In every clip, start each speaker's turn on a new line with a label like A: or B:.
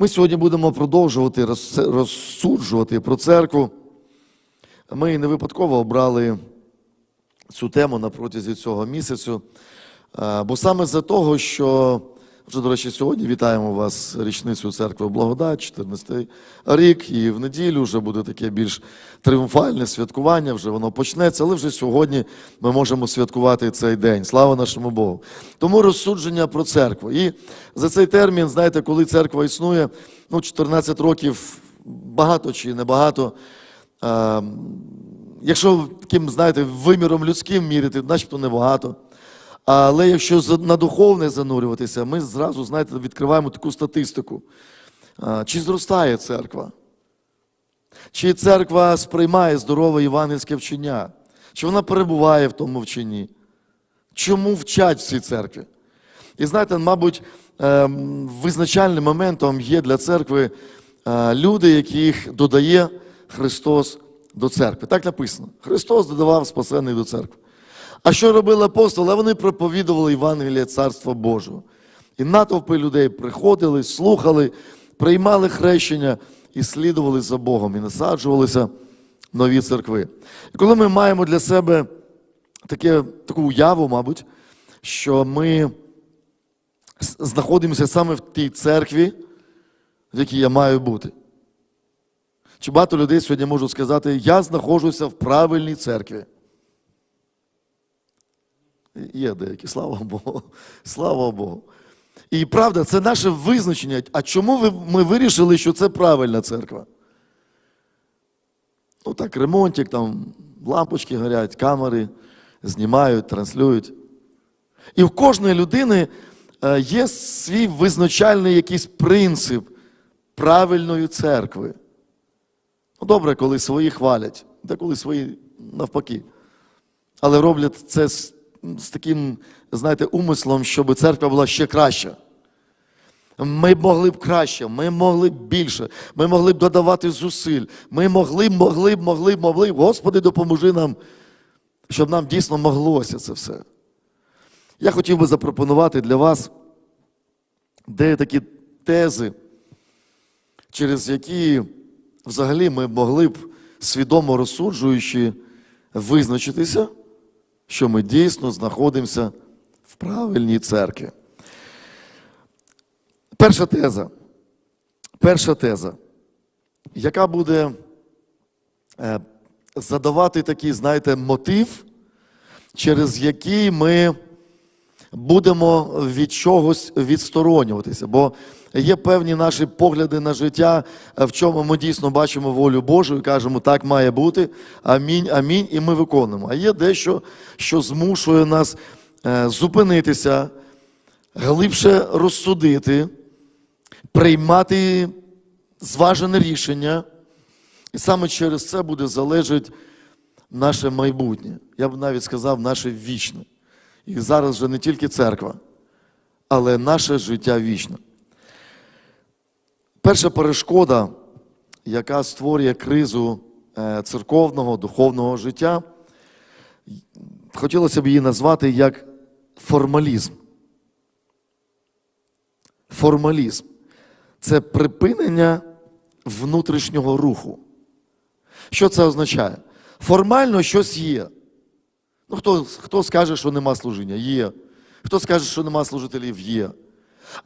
A: Ми сьогодні будемо продовжувати роз- розсуджувати про церкву. Ми не випадково обрали цю тему на протязі цього місяцю, е, бо саме за того, що вже, до речі, сьогодні вітаємо вас річницю церкви Благодать, 14 рік, і в неділю вже буде таке більш тріумфальне святкування, вже воно почнеться, але вже сьогодні ми можемо святкувати цей день. Слава нашому Богу. Тому розсудження про церкву. І за цей термін, знаєте, коли церква існує, ну, 14 років багато чи небагато. Е, Якщо таким, знаєте, виміром людським міряти, начебто небагато. Але якщо на духовне занурюватися, ми зразу, знаєте, відкриваємо таку статистику. Чи зростає церква? Чи церква сприймає здорове євангельське вчення? Чи вона перебуває в тому вченні? Чому вчать в цій церкві? І знаєте, мабуть, ем, визначальним моментом є для церкви е, люди, яких додає Христос до церкви. Так написано: Христос додавав спасених до церкви. А що робили апостоли? Вони проповідували Євангеліє Царства Божого. І натовпи людей приходили, слухали, приймали хрещення і слідували за Богом, і насаджувалися нові церкви. І коли ми маємо для себе таке, таку уяву, мабуть, що ми знаходимося саме в тій церкві, в якій я маю бути. Чи багато людей сьогодні можуть сказати, я знаходжуся в правильній церкві. Є деякі, слава Богу. Слава Богу. І правда, це наше визначення. А чому ми вирішили, що це правильна церква? Ну так, ремонтик, там лампочки горять, камери знімають, транслюють. І в кожної людини е, є свій визначальний якийсь принцип правильної церкви. Ну, добре, коли свої хвалять, деколи свої навпаки. Але роблять це з таким, знаєте, умислом, щоб церква була ще краща. Ми могли б краще, ми могли б більше, ми могли б додавати зусиль, ми могли б, могли б, могли б, могли б. Господи, допоможи нам, щоб нам дійсно моглося це все. Я хотів би запропонувати для вас деякі тези, через які взагалі ми могли б, свідомо розсуджуючи, визначитися, що ми дійсно знаходимося в правильній церкві. Перша теза. Перша теза, яка буде е, задавати такий, знаєте, мотив, через який ми будемо від чогось відсторонюватися. Бо є певні наші погляди на життя, в чому ми дійсно бачимо волю Божу і кажемо, так має бути. Амінь, амінь, і ми виконуємо. А є дещо, що змушує нас е, зупинитися, глибше розсудити, приймати зважене рішення. І саме через це буде залежати наше майбутнє. Я б навіть сказав, наше вічне. І зараз вже не тільки церква, але наше життя вічне. Перша перешкода, яка створює кризу е, церковного, духовного життя, хотілося б її назвати як формалізм. Формалізм це припинення внутрішнього руху. Що це означає? Формально щось є. Ну, хто, хто скаже, що нема служіння? Є. Хто скаже, що нема служителів? Є.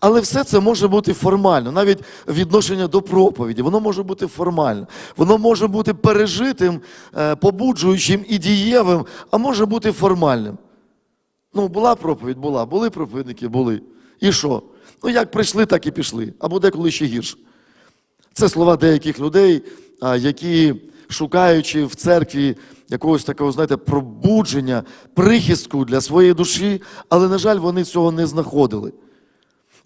A: Але все це може бути формально, навіть відношення до проповіді, воно може бути формально, воно може бути пережитим, е, побуджуючим і дієвим, а може бути формальним. Ну, була проповідь, була, були проповідники, були. І що? Ну, як прийшли, так і пішли, або деколи ще гірше. Це слова деяких людей, які, шукаючи в церкві якогось такого, знаєте, пробудження, прихистку для своєї душі, але, на жаль, вони цього не знаходили.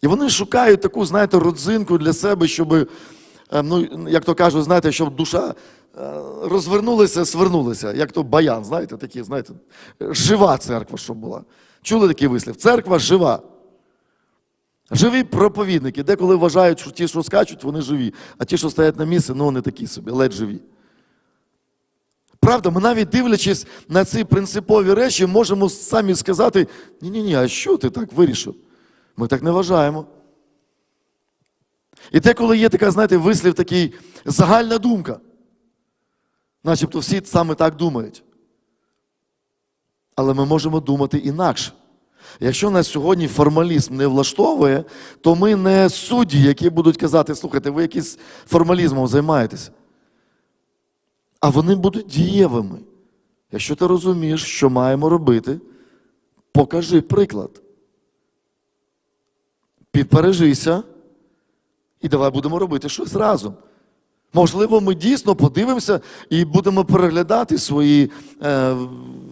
A: І вони шукають таку, знаєте, родзинку для себе, щоб, е, ну, як то кажуть, знаєте, щоб душа е, розвернулася, свернулася, як то баян, знаєте, такі, знаєте, жива церква, щоб була. Чули такий вислів? Церква жива. Живі проповідники. Деколи вважають, що ті, що скачуть, вони живі, а ті, що стоять на місці, ну вони такі собі, ледь живі. Правда, ми навіть дивлячись на ці принципові речі, можемо самі сказати: ні-ні, ні, а що ти так вирішив? Ми так не вважаємо. І те, коли є така, знаєте, вислів такий загальна думка. Начебто всі саме так думають. Але ми можемо думати інакше. Якщо нас сьогодні формалізм не влаштовує, то ми не судді, які будуть казати, слухайте, ви якийсь формалізмом займаєтеся. А вони будуть дієвими. Якщо ти розумієш, що маємо робити, покажи приклад. Підпережися і давай будемо робити щось разом. Можливо, ми дійсно подивимося і будемо переглядати свої е,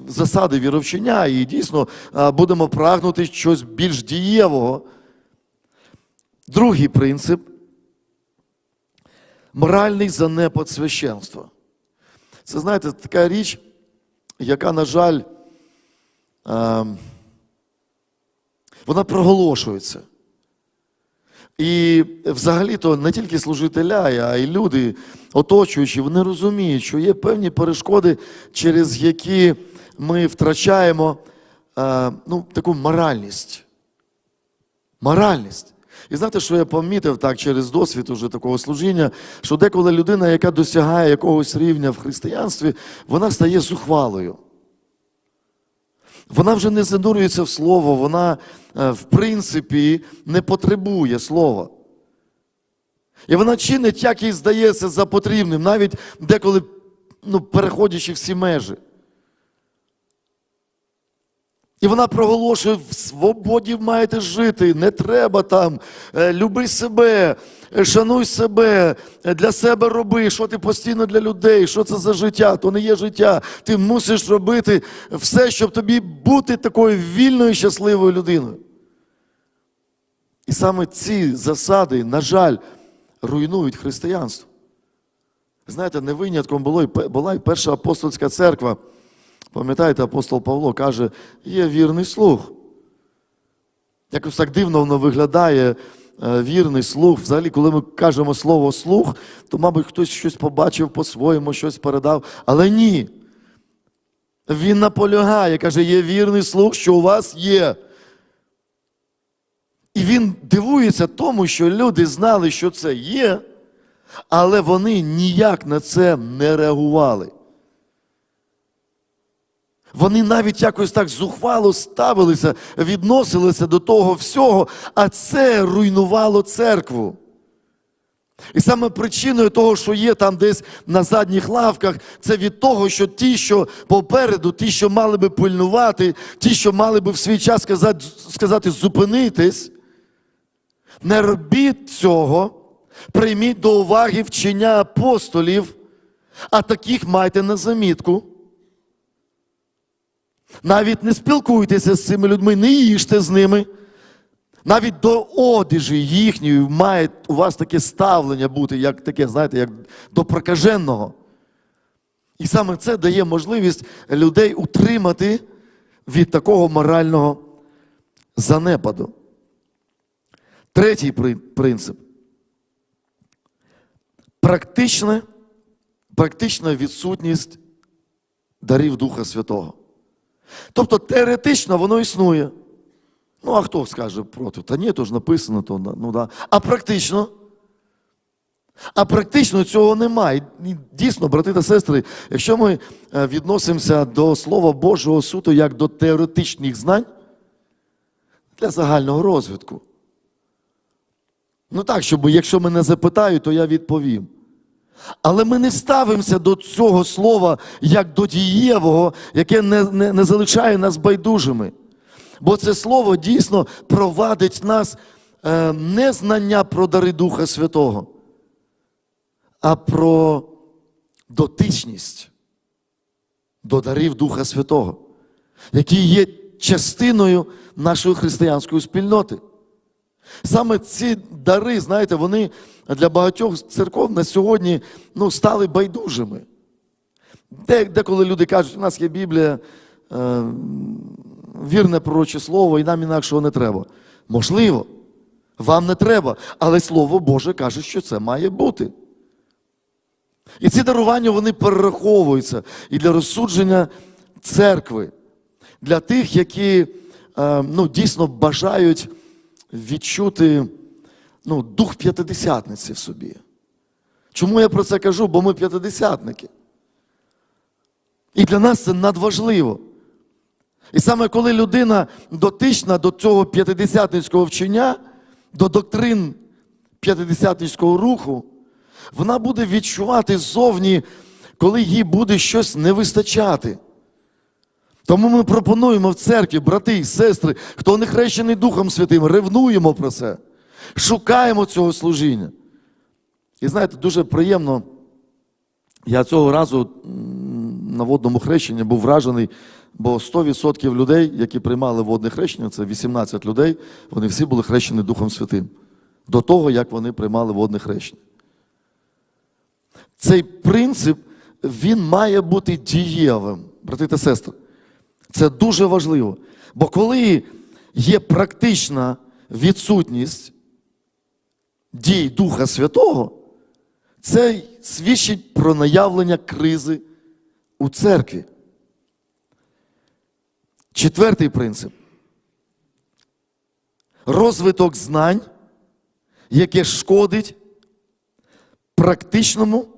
A: засади віровчення, і дійсно е, будемо прагнути щось більш дієвого. Другий принцип моральний занепад священства. Це, знаєте, така річ, яка, на жаль, е, вона проголошується. І взагалі-то не тільки служителя, а й люди, оточуючі, вони розуміють, що є певні перешкоди, через які ми втрачаємо е, ну, таку моральність. Моральність. І знаєте, що я помітив так через досвід уже такого служіння, що деколи людина, яка досягає якогось рівня в християнстві, вона стає зухвалою. Вона вже не занурюється в слово, вона, е, в принципі, не потребує слова. І вона чинить, як їй здається, за потрібним, навіть деколи ну, переходячи всі межі. І вона проголошує, в свободі маєте жити, не треба там, е, люби себе, е, шануй себе, е, для себе роби, що ти постійно для людей, що це за життя, то не є життя. Ти мусиш робити все, щоб тобі бути такою вільною, щасливою людиною. І саме ці засади, на жаль, руйнують християнство. Знаєте, не винятком була і перша апостольська церква. Пам'ятаєте, апостол Павло каже, є вірний слух. Якось так дивно воно виглядає, е, вірний слух. Взагалі, коли ми кажемо слово слух, то, мабуть, хтось щось побачив по-своєму, щось передав. Але ні. Він наполягає, каже, є вірний слух, що у вас є. І він дивується тому, що люди знали, що це є, але вони ніяк на це не реагували. Вони навіть якось так зухвало ставилися, відносилися до того всього, а це руйнувало церкву. І саме причиною того, що є там десь на задніх лавках, це від того, що ті, що попереду, ті, що мали би пильнувати, ті, що мали би в свій час сказати, сказати зупинитись, не робіть цього, прийміть до уваги вчення апостолів, а таких майте на замітку. Навіть не спілкуйтеся з цими людьми, не їжте з ними. Навіть до одежі їхньої має у вас таке ставлення бути, як таке, знаєте, як до прокаженого. І саме це дає можливість людей утримати від такого морального занепаду. Третій принцип. Практична, практична відсутність дарів Духа Святого. Тобто теоретично воно існує. Ну, а хто скаже проти? Та ні, то ж написано, то ну да. А практично? А практично цього немає. І Дійсно, брати та сестри, якщо ми е, відносимося до Слова Божого суто як до теоретичних знань для загального розвитку. Ну так, щоб якщо мене запитають, то я відповім. Але ми не ставимося до цього слова як до дієвого, яке не, не, не залишає нас байдужими. Бо це слово дійсно провадить нас е, не знання про дари Духа Святого, а про дотичність до дарів Духа Святого, які є частиною нашої християнської спільноти. Саме ці дари, знаєте, вони для багатьох церков на сьогодні ну, стали байдужими. Де, деколи люди кажуть, у нас є Біблія, е, вірне пророче слово, і нам інакшого не треба. Можливо, вам не треба, але Слово Боже каже, що це має бути. І ці дарування вони перераховуються і для розсудження церкви, для тих, які е, ну, дійсно бажають відчути ну, дух п'ятидесятниці в собі. Чому я про це кажу? Бо ми п'ятидесятники. І для нас це надважливо. І саме коли людина дотична до цього п'ятидесятницького вчення, до доктрин п'ятидесятницького руху, вона буде відчувати ззовні, коли їй буде щось не вистачати. Тому ми пропонуємо в церкві, брати і сестри, хто не хрещений Духом Святим, ревнуємо про це, шукаємо цього служіння. І знаєте, дуже приємно, я цього разу на водному хрещенні був вражений, бо 100% людей, які приймали водне хрещення, це 18 людей, вони всі були хрещені Духом Святим. До того, як вони приймали водне хрещення. Цей принцип, він має бути дієвим, брати та сестри. Це дуже важливо. Бо коли є практична відсутність дій Духа Святого, це свідчить про наявлення кризи у церкві. Четвертий принцип. Розвиток знань, яке шкодить практичному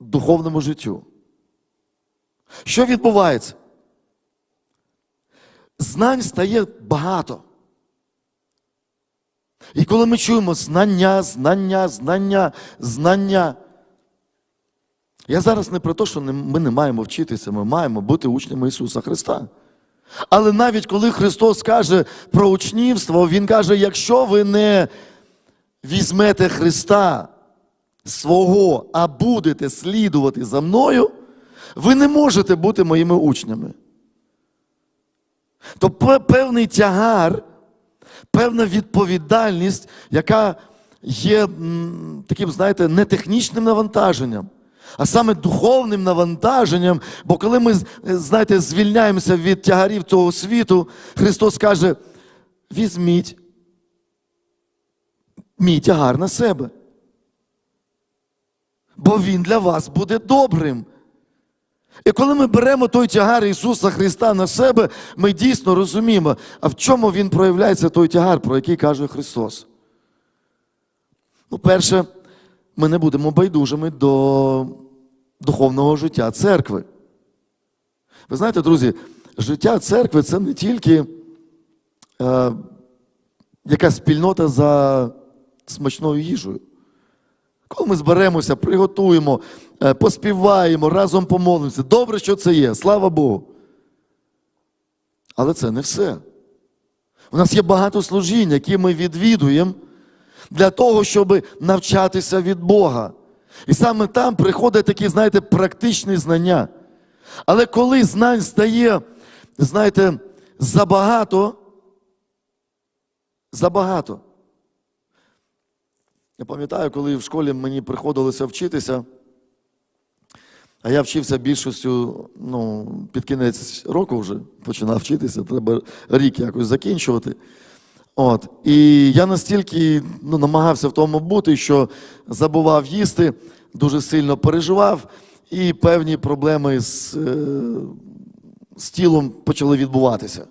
A: духовному життю. Що відбувається? Знань стає багато. І коли ми чуємо знання, знання, знання, знання. Я зараз не про те, що ми не маємо вчитися, ми маємо бути учнями Ісуса Христа. Але навіть коли Христос каже про учнівство, Він каже: якщо ви не візьмете Христа свого, а будете слідувати за мною, ви не можете бути моїми учнями. То певний тягар, певна відповідальність, яка є таким, знаєте, не технічним навантаженням, а саме духовним навантаженням. Бо коли ми, знаєте, звільняємося від тягарів цього світу, Христос каже: візьміть мій тягар на себе. Бо Він для вас буде добрим. І коли ми беремо той тягар Ісуса Христа на себе, ми дійсно розуміємо, а в чому він проявляється той тягар, про який каже Христос. Ну, перше, ми не будемо байдужими до духовного життя церкви. Ви знаєте, друзі, життя церкви це не тільки е, якась спільнота за смачною їжею. Коли ми зберемося, приготуємо, поспіваємо, разом помолимося. Добре, що це є, слава Богу. Але це не все. У нас є багато служінь, які ми відвідуємо для того, щоб навчатися від Бога. І саме там приходять такі, знаєте, практичні знання. Але коли знань стає, знаєте, забагато, забагато. Я пам'ятаю, коли в школі мені приходилося вчитися, а я вчився більшістю ну, під кінець року вже починав вчитися, треба рік якось закінчувати. От. І я настільки ну, намагався в тому бути, що забував їсти, дуже сильно переживав, і певні проблеми з, е, з тілом почали відбуватися.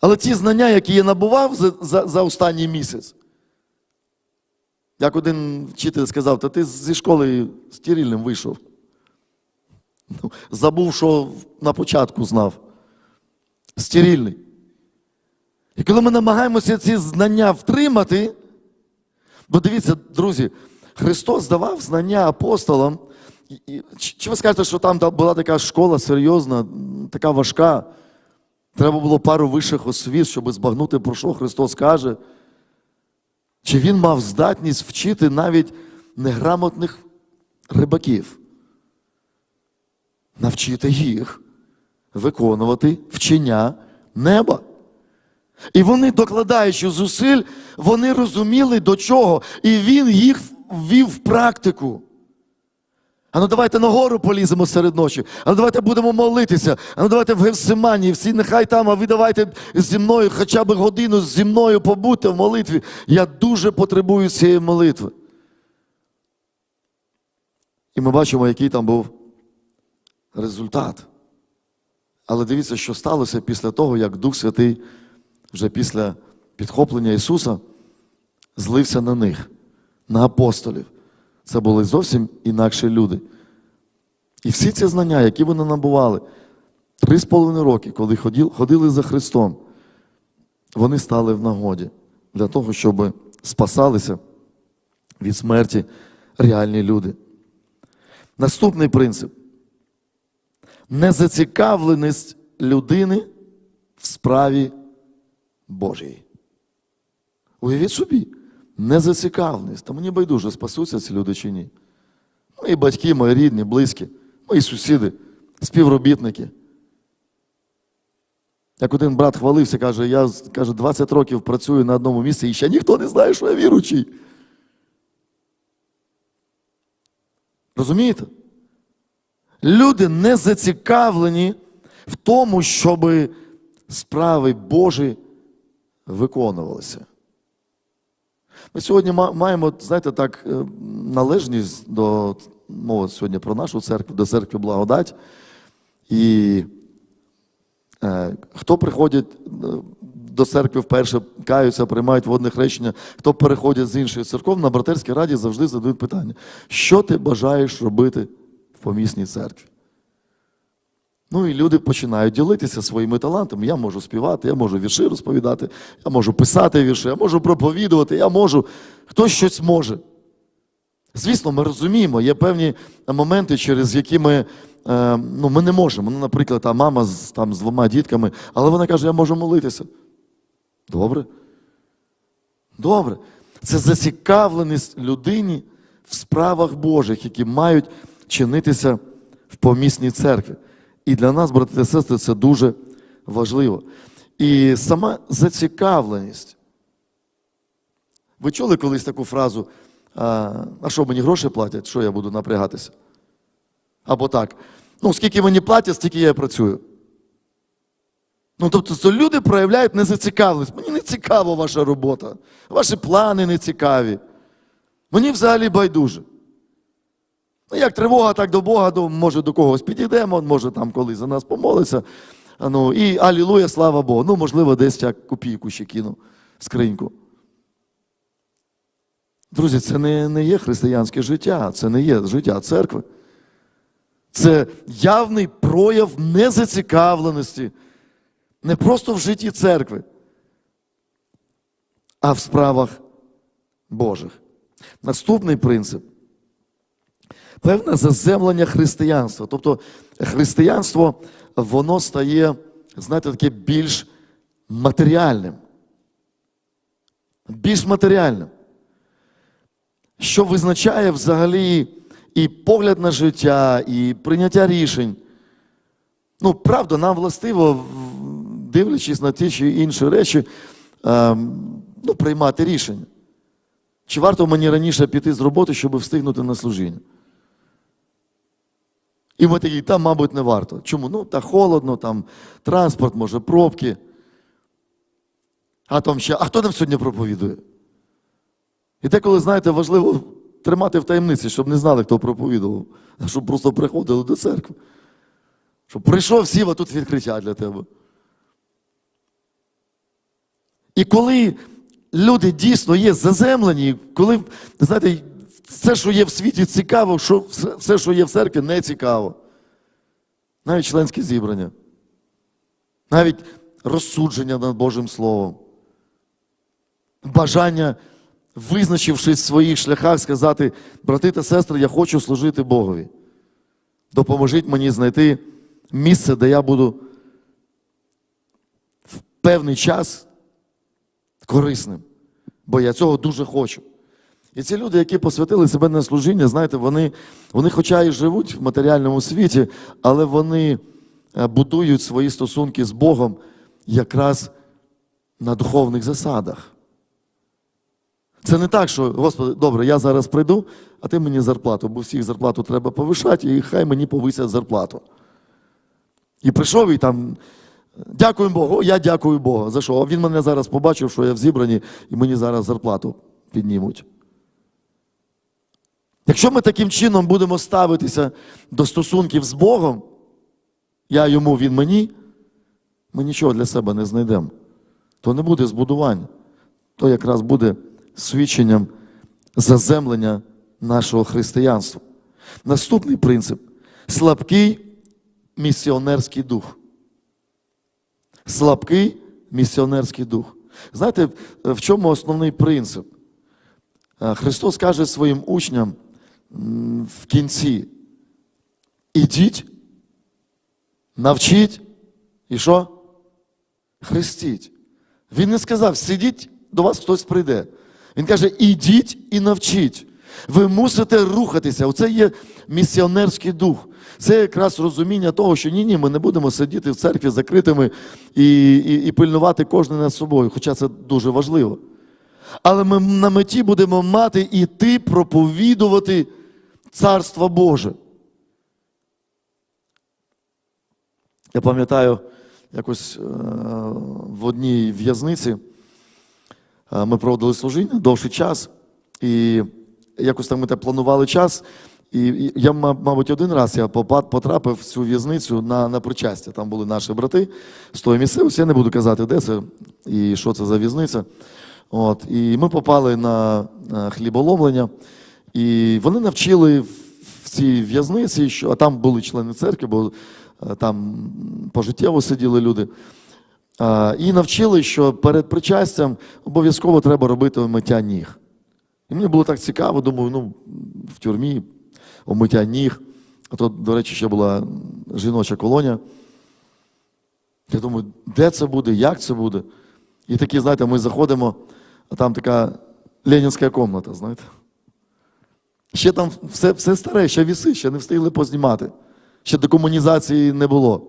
A: Але ті знання, які я набував за, за, за останній місяць, як один вчитель сказав, та ти зі школи стерильним вийшов. Ну, Забув, що на початку знав. Стерильний. І коли ми намагаємося ці знання втримати, бо дивіться, друзі, Христос давав знання апостолам. Чи ви скажете, що там була така школа серйозна, така важка? Треба було пару вищих освіт, щоб збагнути, про що Христос каже. Чи він мав здатність вчити навіть неграмотних рибаків? Навчити їх виконувати вчення неба. І вони, докладаючи зусиль, вони розуміли до чого. І він їх ввів в практику. А ну давайте на гору поліземо серед ночі. А ну давайте будемо молитися. А ну давайте в Гевсимані. Всі нехай там, а ви давайте зі мною хоча б годину зі мною побудьте в молитві. Я дуже потребую цієї молитви. І ми бачимо, який там був результат. Але дивіться, що сталося після того, як Дух Святий вже після підхоплення Ісуса злився на них, на апостолів. Це були зовсім інакші люди. І всі ці знання, які вони набували три з половиною роки, коли ходили за Христом, вони стали в нагоді для того, щоб спасалися від смерті реальні люди. Наступний принцип незацікавленість людини в справі Божій. Уявіть собі, незацікавленість. Та мені байдуже, спасуться ці люди чи ні. Мої батьки, мої рідні, близькі, мої сусіди, співробітники. Як один брат хвалився, каже, я каже, 20 років працюю на одному місці і ще ніхто не знає, що я віручий. Розумієте? Люди не зацікавлені в тому, щоб справи Божі виконувалися. Ми сьогодні маємо, знаєте, так, е, належність до мова сьогодні про нашу церкву, до церкви благодать. І е, хто приходить е, до церкви вперше, каються, приймають водне хрещення, хто переходить з іншої церков, на братерській раді завжди задають питання: що ти бажаєш робити в помісній церкві? Ну і люди починають ділитися своїми талантами. Я можу співати, я можу вірші розповідати, я можу писати вірші, я можу проповідувати, я можу. Хтось щось може. Звісно, ми розуміємо, є певні моменти, через які ми, е, ну, ми не можемо. Ну, наприклад, та мама з, там, з двома дітками, але вона каже, я можу молитися. Добре. Добре. Це зацікавленість людині в справах Божих, які мають чинитися в помісній церкві. І для нас, брати та сестри, це дуже важливо. І сама зацікавленість. Ви чули колись таку фразу, а, що мені гроші платять, що я буду напрягатися? Або так. Ну, скільки мені платять, стільки я працюю. Ну, тобто, це люди проявляють незацікавленість. Мені не цікава ваша робота, ваші плани не цікаві. Мені взагалі байдуже. Ну, як тривога, так до Бога, до, може до когось підійдемо, може там колись за нас помолиться. Ну, і алілуя, слава Богу. Ну, можливо, десь я копійку ще кину в скриньку. Друзі, це не, не є християнське життя, це не є життя церкви. Це явний прояв незацікавленості. Не просто в житті церкви, а в справах Божих. Наступний принцип певне заземлення християнства. Тобто християнство, воно стає, знаєте, таке більш матеріальним. Більш матеріальним. Що визначає взагалі і погляд на життя, і прийняття рішень. Ну, правда, нам властиво, дивлячись на ті чи інші речі, ем, ну, приймати рішення. Чи варто мені раніше піти з роботи, щоб встигнути на служіння? І ми такі, там, мабуть, не варто. Чому? Ну, та холодно, там транспорт, може, пробки. А там ще, а хто нам сьогодні проповідує? І деколи, знаєте, важливо тримати в таємниці, щоб не знали, хто проповідував, а щоб просто приходили до церкви. Щоб прийшов, сів, а тут відкриття для тебе. І коли люди дійсно є заземлені, коли, знаєте, все, що є в світі, цікаво, що все- що є в церкві, не цікаво. Навіть членське зібрання, навіть розсудження над Божим Словом, бажання, визначившись в своїх шляхах, сказати, брати та сестри, я хочу служити Богові. Допоможіть мені знайти місце, де я буду в певний час корисним, бо я цього дуже хочу. І ці люди, які посвятили себе на служіння, знаєте, вони, вони хоча і живуть в матеріальному світі, але вони е, будують свої стосунки з Богом якраз на духовних засадах. Це не так, що, Господи, добре, я зараз прийду, а ти мені зарплату, бо всіх зарплату треба повишати, і хай мені повисять зарплату. І прийшов і там. Дякую Богу, я дякую Богу. За що? Він мене зараз побачив, що я в зібранні, і мені зараз зарплату піднімуть. Якщо ми таким чином будемо ставитися до стосунків з Богом, я йому, він мені, ми нічого для себе не знайдемо. То не буде збудування. то якраз буде свідченням заземлення нашого християнства. Наступний принцип слабкий місіонерський дух. Слабкий місіонерський дух. Знаєте, в чому основний принцип? Е, Христос каже своїм учням в кінці: ідіть, навчіть і що? Хрестіть. Він не сказав, сидіть, до вас хтось прийде. Він каже, ідіть і навчіть. Ви мусите рухатися. Оце є місіонерський дух. Це якраз розуміння того, що ні, ні, ми не будемо сидіти в церкві закритими і, і, і пильнувати кожен над собою, хоча це дуже важливо. Але ми на меті будемо мати іти проповідувати Царство Боже. Я пам'ятаю, якось е, в одній в'язниці е, ми проводили служіння довший час, і якось там ми так планували час. І я, мабуть, один раз я потрапив в цю в'язницю на, на причастя. Там були наші брати з тої місцевості. Я не буду казати, де це і що це за в'язниця. От, і ми попали на е, хліболомлення, і вони навчили в цій в'язниці, що а там були члени церкви, бо е, там пожиттєво сиділи люди. І навчили, що перед причастям обов'язково треба робити миття ніг. І мені було так цікаво, думаю, ну, в тюрмі омиття ніг. А то, до речі, ще була жіноча колонія. Я думаю, де це буде, як це буде? І такі, знаєте, ми заходимо, а там така ленінська комната, знаєте. Ще там все, все старе, ще віси, ще не встигли познімати. Ще декомунізації не було.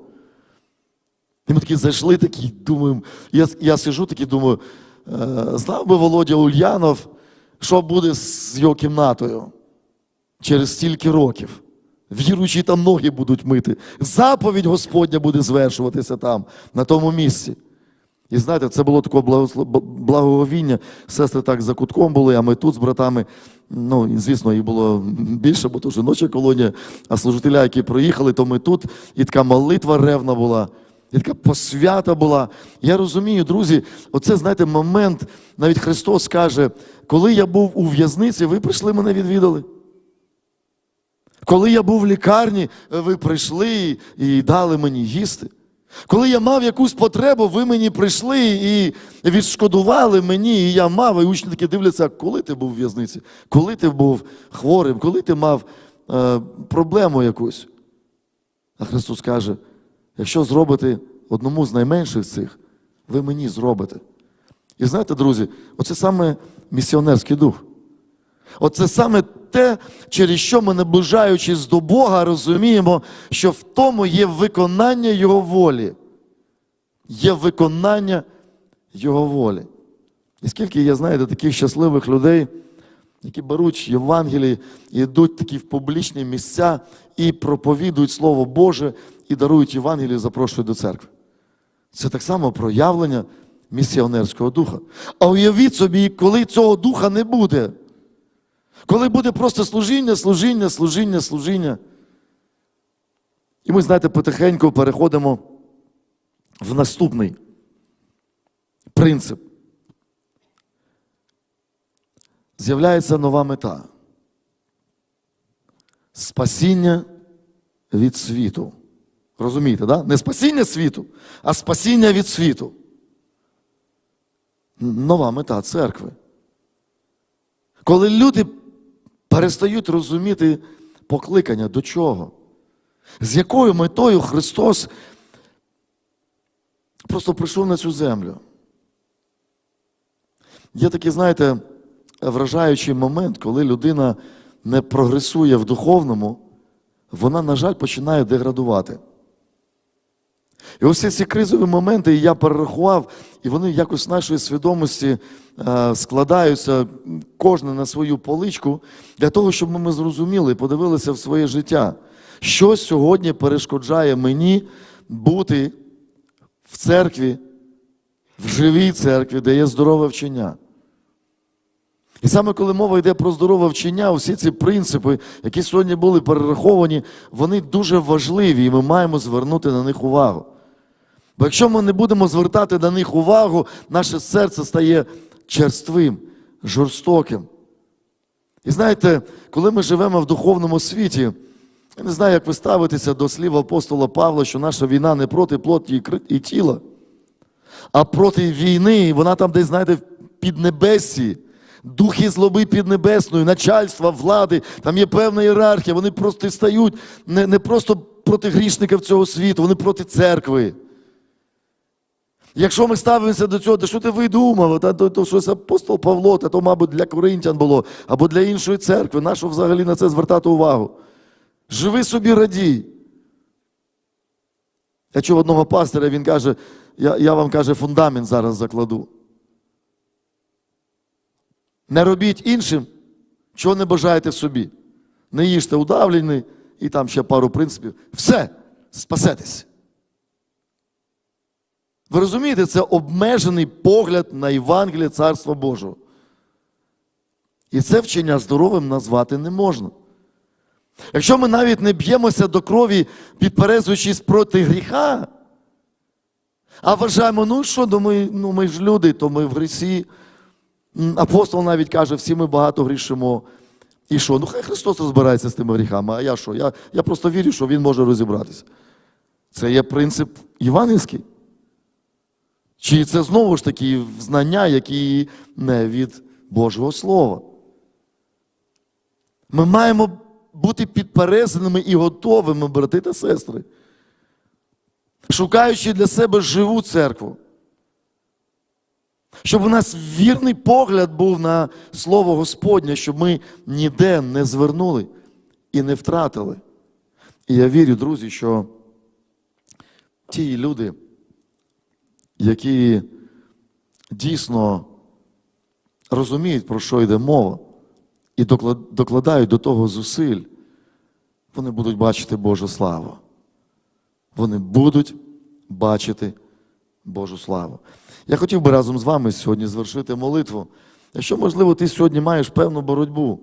A: І ми такі зайшли, такі, думаємо, я, я сижу такий, думаю, е, знав би Володя Ульянов, що буде з його кімнатою через стільки років. Віруючі там ноги будуть мити. Заповідь Господня буде звершуватися там, на тому місці. І знаєте, це було таке благоговіння. Сестри так за кутком були, а ми тут з братами. Ну, звісно, їх було більше, бо то жіноча колонія, а служителя, які проїхали, то ми тут. І така молитва ревна була, і така посвята була. Я розумію, друзі, оце, знаєте, момент, навіть Христос каже, коли я був у в'язниці, ви прийшли мене відвідали. Коли я був в лікарні, ви прийшли і дали мені їсти. Коли я мав якусь потребу, ви мені прийшли і відшкодували мені, і я мав, і учні такі дивляться, коли ти був в в'язниці, коли ти був хворим, коли ти мав е, проблему якусь. А Христос каже: якщо зробите одному з найменших цих, ви мені зробите. І знаєте, друзі, оце саме місіонерський дух. Оце саме те, через що ми, наближаючись до Бога, розуміємо, що в тому є виконання Його волі. Є виконання Його волі. І скільки я знаю таких щасливих людей, які беруть Євангелії йдуть такі в публічні місця і проповідують Слово Боже і дарують Євангелію, запрошують до церкви. Це так само проявлення місіонерського духа. А уявіть собі, коли цього духа не буде. Коли буде просто служіння, служіння, служіння, служіння. І ми, знаєте, потихеньку переходимо в наступний принцип. З'являється нова мета. Спасіння від світу. Розумієте, да? Не спасіння світу, а спасіння від світу. Нова мета церкви. Коли люди перестають розуміти покликання до чого, з якою метою Христос просто прийшов на цю землю. Є такий, знаєте, вражаючий момент, коли людина не прогресує в духовному, вона, на жаль, починає деградувати. І ось ці кризові моменти я перерахував, і вони якось в нашої свідомості е, складаються кожне на свою поличку для того, щоб ми зрозуміли подивилися в своє життя, що сьогодні перешкоджає мені бути в церкві, в живій церкві, де є здорове вчення. І саме коли мова йде про здорове вчення, усі ці принципи, які сьогодні були перераховані, вони дуже важливі, і ми маємо звернути на них увагу. Бо якщо ми не будемо звертати на них увагу, наше серце стає черствим, жорстоким. І знаєте, коли ми живемо в духовному світі, я не знаю, як ви ставитеся до слів апостола Павла, що наша війна не проти плоті і тіла, а проти війни, вона там десь, знаєте, в піднебесі, духи злоби піднебесної, начальства, влади, там є певна ієрархія, вони просто стають не, не просто проти грішників цього світу, вони проти церкви. Якщо ми ставимося до цього, то що ти видумав? Та, то, то щось апостол Павло, та то, мабуть, для коринтян було, або для іншої церкви. Нащо взагалі на це звертати увагу? Живи собі радій. Я чув одного пастора, він каже, я, я вам каже, фундамент зараз закладу. Не робіть іншим, чого не бажаєте собі. Не їжте удавлений, і там ще пару принципів. Все, спасетесь. Ви розумієте, це обмежений погляд на Євангеліє Царства Божого. І це вчення здоровим назвати не можна. Якщо ми навіть не б'ємося до крові, підперезуючись проти гріха, а вважаємо, ну що, ну ми, ну ми ж люди, то ми в грісі. Апостол навіть каже, всі ми багато грішимо. І що? Ну хай Христос розбирається з тими гріхами, а я що? Я, я просто вірю, що Він може розібратися. Це є принцип євангельський. Чи це знову ж таки знання, які не від Божого Слова? Ми маємо бути підперезаними і готовими, брати та сестри, шукаючи для себе живу церкву. Щоб у нас вірний погляд був на Слово Господнє, щоб ми ніде не звернули і не втратили. І я вірю, друзі, що ті люди, які дійсно розуміють, про що йде мова, і докладають до того зусиль, вони будуть бачити Божу славу. Вони будуть бачити Божу славу. Я хотів би разом з вами сьогодні звершити молитву. Якщо, можливо, ти сьогодні маєш певну боротьбу,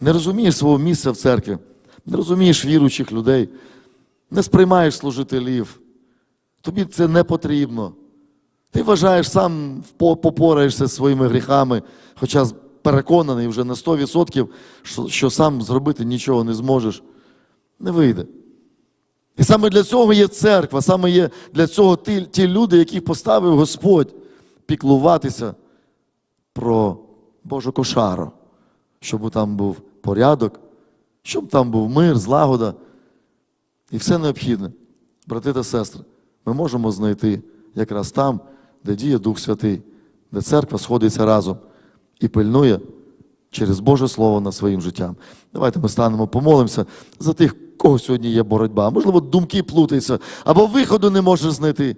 A: не розумієш свого місця в церкві, не розумієш віруючих людей, не сприймаєш служителів, тобі це не потрібно. Ти вважаєш, сам попораєшся зі своїми гріхами, хоча переконаний вже на 100%, що, що сам зробити нічого не зможеш. Не вийде. І саме для цього є церква, саме є для цього ті, ті люди, яких поставив Господь піклуватися про Божу кошару, щоб там був порядок, щоб там був мир, злагода і все необхідне. Брати та сестри, ми можемо знайти якраз там, де діє Дух Святий, де церква сходиться разом і пильнує через Боже Слово над своїм життям. Давайте ми станемо, помолимося за тих, кого сьогодні є боротьба. Можливо, думки плутаються, або виходу не можеш знайти.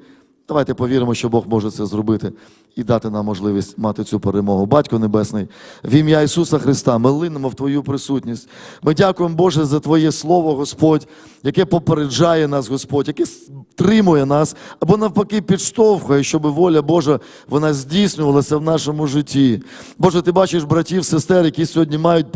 A: Давайте повіримо, що Бог може це зробити і дати нам можливість мати цю перемогу. Батько Небесний, в ім'я Ісуса Христа, ми линемо в Твою присутність. Ми дякуємо, Боже, за Твоє Слово, Господь, яке попереджає нас, Господь, яке стримує нас, або навпаки підштовхує, щоб воля Божа вона здійснювалася в нашому житті. Боже, ти бачиш братів, сестер, які сьогодні мають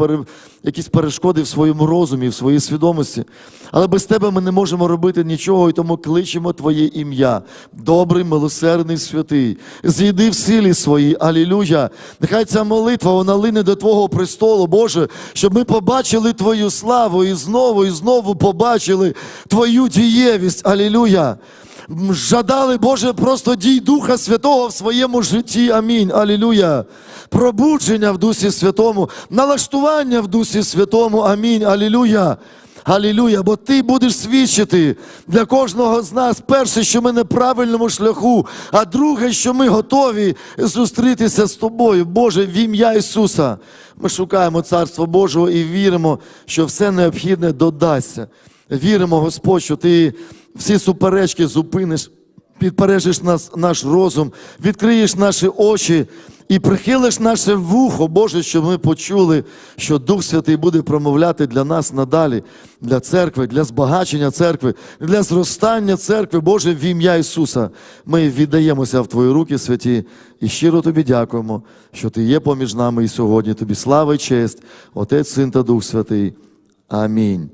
A: якісь перешкоди в своєму розумі, в своїй свідомості. Але без тебе ми не можемо робити нічого, і тому кличемо Твоє ім'я. Добрий, милосердний, святий. Зійди в силі своїй. Алілюя. Нехай ця молитва вона лине до Твого престолу, Боже, щоб ми побачили Твою славу і знову, і знову побачили Твою дієвість. Алілюя. Жадали, Боже, просто дій Духа Святого в своєму житті. Амінь. Алілюя. Пробудження в Дусі Святому, налаштування в Дусі Святому. Амінь. Алілюя. Алілюя, бо ти будеш свідчити для кожного з нас, перше, що ми на правильному шляху, а друге, що ми готові зустрітися з тобою. Боже, в ім'я Ісуса. Ми шукаємо Царство Божого і віримо, що все необхідне додасться. Віримо, Господь, що ти всі суперечки зупиниш, підпережиш нас, наш розум, відкриєш наші очі і прихилиш наше вухо, Боже, щоб ми почули, що Дух Святий буде промовляти для нас надалі, для церкви, для збагачення церкви, для зростання церкви, Боже, в ім'я Ісуса. Ми віддаємося в Твої руки, святі, і щиро Тобі дякуємо, що Ти є поміж нами і сьогодні. Тобі слава і честь, Отець, Син та Дух Святий. Амінь.